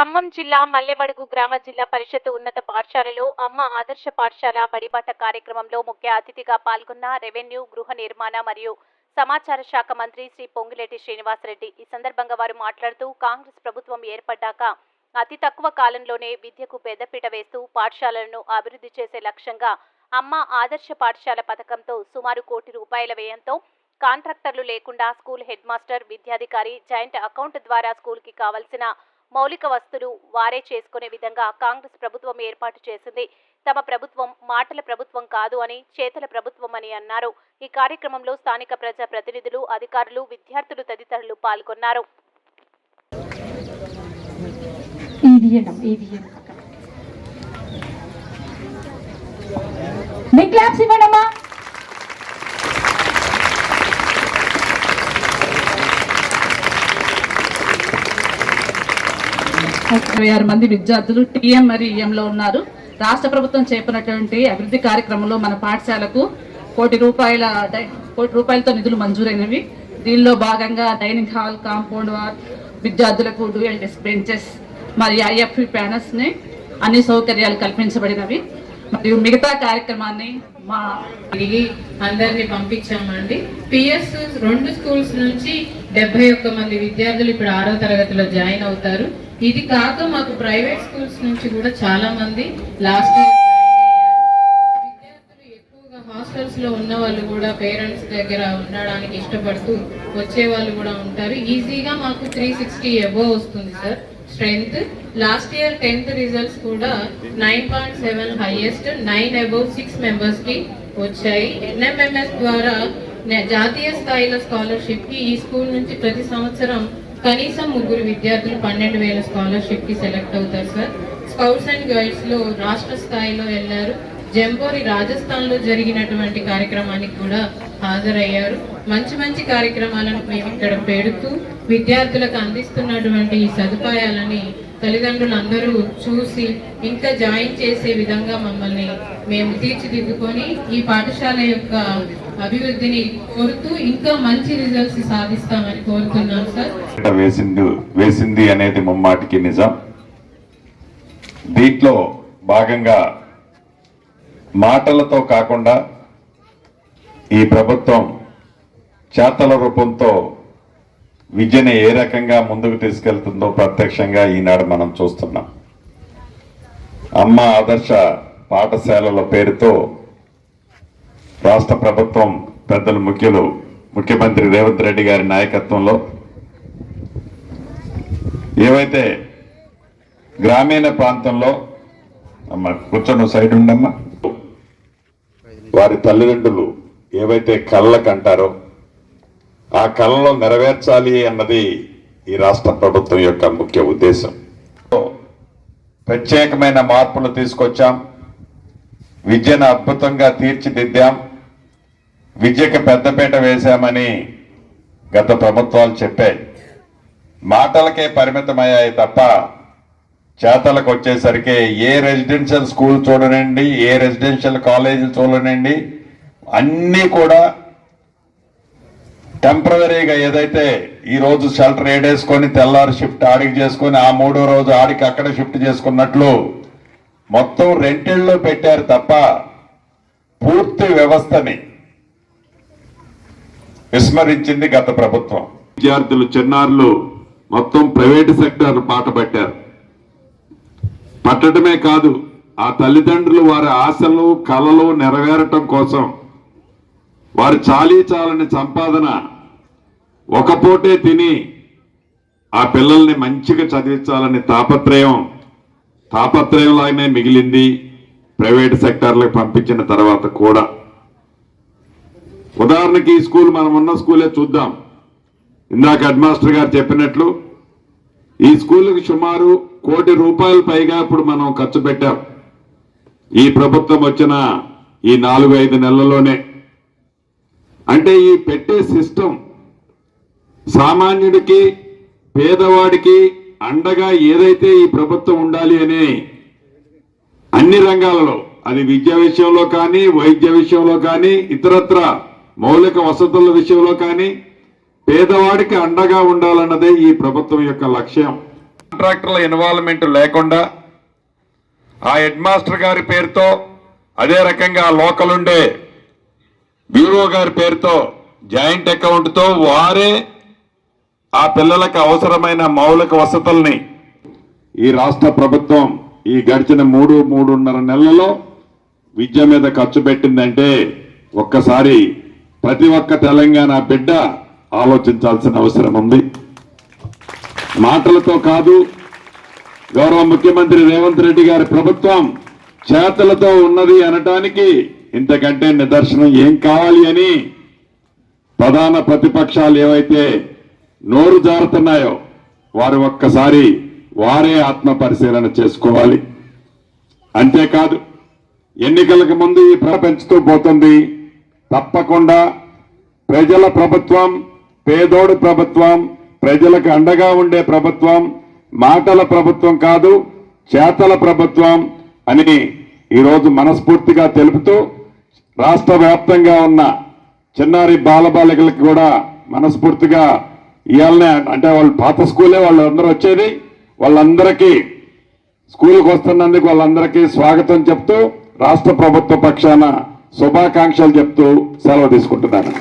ఖమ్మం జిల్లా మల్లెవడుగు గ్రామ జిల్లా పరిషత్ ఉన్నత పాఠశాలలో అమ్మ ఆదర్శ పాఠశాల బడిబాట కార్యక్రమంలో ముఖ్య అతిథిగా పాల్గొన్న రెవెన్యూ గృహ నిర్మాణ మరియు సమాచార శాఖ మంత్రి శ్రీ పొంగిరెడ్డి శ్రీనివాసరెడ్డి. ఈ సందర్భంగా వారు మాట్లాడుతూ కాంగ్రెస్ ప్రభుత్వం ఏర్పడ్డాక అతి తక్కువ కాలంలోనే విద్యకు పెద్దపీట వేస్తూ పాఠశాలలను అభివృద్ధి చేసే లక్ష్యంగా అమ్మ ఆదర్శ పాఠశాల పథకంతో సుమారు కోటి రూపాయల వ్యయంతో కాంట్రాక్టర్లు లేకుండా స్కూల్ హెడ్ మాస్టర్ విద్యాధికారి జాయింట్ అకౌంట్ ద్వారా స్కూల్కి కావలసిన మౌలిక వస్తువులు వారే చేసుకునే విధంగా కాంగ్రెస్ ప్రభుత్వం ఏర్పాటు చేసింది. తమ ప్రభుత్వం మాటల ప్రభుత్వం కాదు అని చేతల ప్రభుత్వం అని అన్నారు. ఈ కార్యక్రమంలో స్థానిక ప్రజా ప్రతినిధులు అధికారులు విద్యార్థులు తదితరులు పాల్గొన్నారు. మీ క్లాప్స్ ఇరవై ఆరు మంది విద్యార్థులు టీఎం మరియు ఈఎంలో ఉన్నారు. రాష్ట్ర ప్రభుత్వం చేపనటువంటి అభివృద్ధి కార్యక్రమంలో మన పాఠశాలకు కోటి రూపాయల కోటి రూపాయలతో నిధులు మంజూరైనవి. దీనిలో భాగంగా డైనింగ్ హాల్ కాంపౌండ్ వాల్ విద్యార్థులకు డ్యూయల్ డెస్క్ బెంచెస్ మరియు ఐఎఫ్ ప్యానర్స్ని అన్ని సౌకర్యాలు కల్పించబడినవి. మరియు మిగతా కార్యక్రమాన్ని మా అడిగి అందరిని పంపించామండి. పిఎస్ రెండు స్కూల్స్ నుంచి డెబ్బై ఒక్క మంది విద్యార్థులు ఇప్పుడు ఆరో తరగతిలో జాయిన్ అవుతారు. ఇది కాక మాకు ప్రైవేట్ స్కూల్స్ నుంచి కూడా చాలా మంది లాస్ట్ ఇయర్ ఎక్కువగా లో ఉన్న వాళ్ళు కూడా పేరెంట్స్ దగ్గర ఉండడానికి ఇష్టపడుతూ వచ్చే వాళ్ళు కూడా ఉంటారు. ఈజీగా మాకు త్రీ సిక్స్టీ ఎబో వస్తుంది sir. Strength last year tenth results కూడా nine point seven highest nine above six మెంబర్స్కి వచ్చాయి. ఎన్ఎంఎంఎస్ ద్వారా జాతీయ స్థాయిలో స్కాలర్షిప్కి ఈ స్కూల్ నుంచి ప్రతి సంవత్సరం కనీసం ముగ్గురు విద్యార్థులు పన్నెండు వేల స్కాలర్షిప్కి సెలెక్ట్ అవుతారు సార్. స్కౌట్స్ అండ్ గైడ్స్లో రాష్ట్ర స్థాయిలో వెళ్ళారు. జంబోరి రాజస్థాన్లో జరిగినటువంటి కార్యక్రమానికి కూడా హాజరయ్యారు. మంచి మంచి కార్యక్రమాలను మేము ఇక్కడ పెడుతూ విద్యార్థులకు అందిస్తున్నటువంటి ఈ సదుపాయాలని తల్లిదండ్రులందరూ చూసి ఇంకా జాయిన్ చేసే విధంగా మమ్మల్ని మేము తీర్చిదిద్దుకొని ఈ పాఠశాల యొక్క అభివృద్ధిని కోరుతూ ఇంకా మంచి రిజల్ట్స్ సాధిస్తామని కోరుతున్నాం సార్. వేసింది వేసింది అనేది ముమ్మాటికి నిజం. దీంట్లో భాగంగా మాటలతో కాకుండా ఈ ప్రభుత్వం చేతల రూపంతో విద్యను ఏ రకంగా ముందుకు తీసుకెళ్తుందో ప్రత్యక్షంగా ఈనాడు మనం చూస్తున్నాం. అమ్మ ఆదర్శ పాఠశాలల పేరుతో రాష్ట్ర ప్రభుత్వం పెద్దలు ముఖ్యులు ముఖ్యమంత్రి రేవంత్ రెడ్డి గారి నాయకత్వంలో ఏవైతే గ్రామీణ ప్రాంతంలో అమ్మ కూర్చొని సైడ్ ఉండమ్మా వారి తల్లిదండ్రులు ఏవైతే కళ్ళకు అంటారో ఆ కళలో నెరవేర్చాలి అన్నది ఈ రాష్ట్ర ప్రభుత్వం యొక్క ముఖ్య ఉద్దేశం. ప్రత్యేకమైన మార్పులు తీసుకొచ్చాం. విద్యను అద్భుతంగా తీర్చిదిద్దాం. విద్యకు పెద్దపీట వేశామని గత ప్రభుత్వాలు చెప్పాయి. మాటలకే పరిమితమయ్యాయి తప్ప చేతలకు వచ్చేసరికి ఏ రెసిడెన్షియల్ స్కూల్ చూడనండి ఏ రెసిడెన్షియల్ కాలేజీలు చూడనండి అన్నీ కూడా టెంపరీగా ఏదైతే ఈ రోజు షెల్టర్ ఏడేసుకొని తెల్లారి షిఫ్ట్ ఆడికి చేసుకొని ఆ మూడో రోజు ఆడికి అక్కడ షిఫ్ట్ చేసుకున్నట్లు మొత్తం రెంటిల్లో పెట్టారు తప్ప పూర్తి వ్యవస్థని విస్మరించింది గత ప్రభుత్వం. విద్యార్థులు చిన్నారులు మొత్తం ప్రైవేటు సెక్టర్ బాట పట్టారు. పట్టడమే కాదు ఆ తల్లిదండ్రులు వారి ఆశలు కలలు నెరవేరటం కోసం వారి చాలీ చాలని సంపాదన ఒక పూటే తిని ఆ పిల్లల్ని మంచిగా చదివించాలని తాపత్రయం తాపత్రయంలాగానే మిగిలింది ప్రైవేట్ సెక్టార్లకు పంపించిన తర్వాత కూడా. ఉదాహరణకి ఈ స్కూల్ మనం ఉన్న స్కూలే చూద్దాం. ఇందాక హెడ్ మాస్టర్ గారు చెప్పినట్లు ఈ స్కూల్కి సుమారు కోటి రూపాయలు పైగా ఇప్పుడు మనం ఖర్చు పెట్టాం. ఈ ప్రభుత్వం వచ్చిన ఈ నాలుగు ఐదు నెలల్లోనే. అంటే ఈ పెట్టే సిస్టమ్ సామాన్యుడికి పేదవాడికి అండగా ఏదైతే ఈ ప్రభుత్వం ఉండాలి అని అన్ని రంగాలలో అది విద్య విషయంలో కానీ వైద్య విషయంలో కానీ ఇతరత్ర మౌలిక వసతుల విషయంలో కానీ పేదవాడికి అండగా ఉండాలన్నదే ఈ ప్రభుత్వం యొక్క లక్ష్యం. కాంట్రాక్టర్ల ఇన్వాల్వ్మెంట్ లేకుండా ఆ హెడ్ మాస్టర్ గారి పేరుతో అదే రకంగా లోకల్ ఉండే బ్యూరో గారి పేరుతో జాయింట్ అకౌంట్తో వారే ఆ పిల్లలకు అవసరమైన మౌలిక వసతుల్ని ఈ రాష్ట్ర ప్రభుత్వం ఈ గడిచిన మూడు మూడున్నర నెలలలో విద్య మీద ఖర్చు పెట్టిందంటే ఒక్కసారి ప్రతి ఒక్క తెలంగాణ బిడ్డ ఆలోచించాల్సిన అవసరం ఉంది. మాటలతో కాదు గౌరవ ముఖ్యమంత్రి రేవంత్ రెడ్డి గారి ప్రభుత్వం చేతలతో ఉన్నది అనటానికి ఇంతకంటే నిదర్శనం ఏం కావాలి అని ప్రధాన ప్రతిపక్షాలు ఏవైతే నోరు జారుతున్నాయో వారు ఒక్కసారి వారే ఆత్మ పరిశీలన చేసుకోవాలి. అంతేకాదు ఎన్నికలకు ముందు ఈ పెంచుతూ పోతుంది. తప్పకుండా ప్రజల ప్రభుత్వం పేదోడు ప్రభుత్వం ప్రజలకు అండగా ఉండే ప్రభుత్వం మాటల ప్రభుత్వం కాదు చేతల ప్రభుత్వం అని ఈరోజు మనస్ఫూర్తిగా తెలుపుతూ రాష్ట్ర వ్యాప్తంగా ఉన్న చిన్నారి బాలబాలికలకు కూడా మనస్ఫూర్తిగా ఇవాళనే అంటే వాళ్ళు పాత స్కూలే వాళ్ళందరూ వచ్చేది. వాళ్ళందరికీ స్కూల్కి వస్తున్నందుకు వాళ్ళందరికీ స్వాగతం చెప్తూ రాష్ట్ర ప్రభుత్వ పక్షాన శుభాకాంక్షలు చెప్తూ సెలవు తీసుకుంటున్నాను.